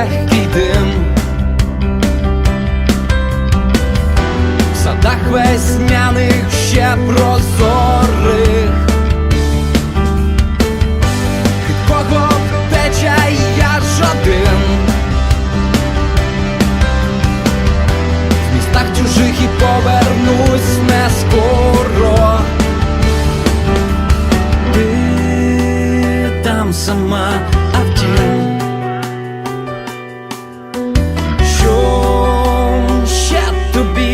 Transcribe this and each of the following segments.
легкий дим. В садах весняних ще прозорих. Кого один. В містах чужих і повернусь не скоро. Ти там сама, ще тобі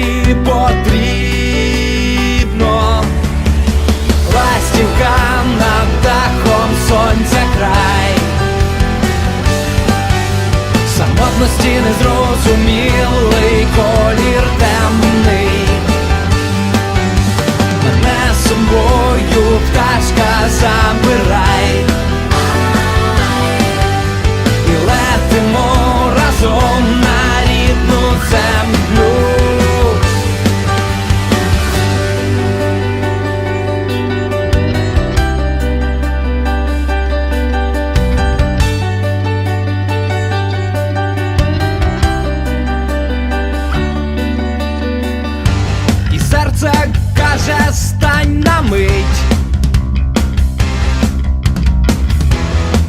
серце каже стань на мить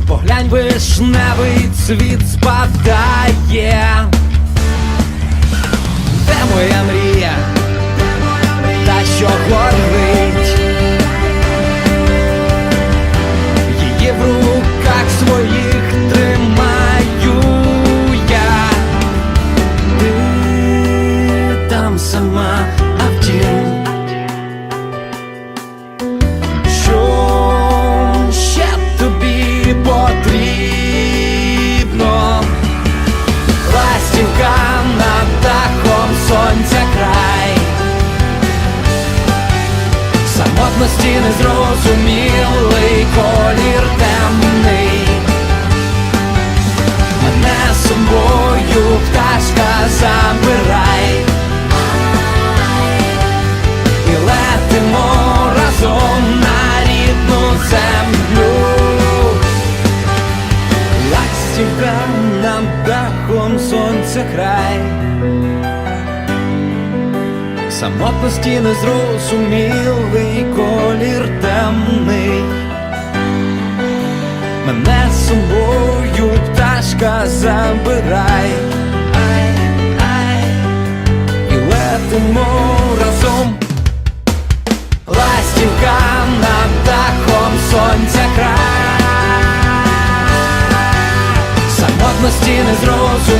Поглянь вишневий цвіт спадає Де моя мрія? Самотності незрозумілий колір темний. Мене собою пташка забирай. І летимо разом на рідну землю. Ластівка над дахом сонця край. Самотності незрозумілий колір zrozum.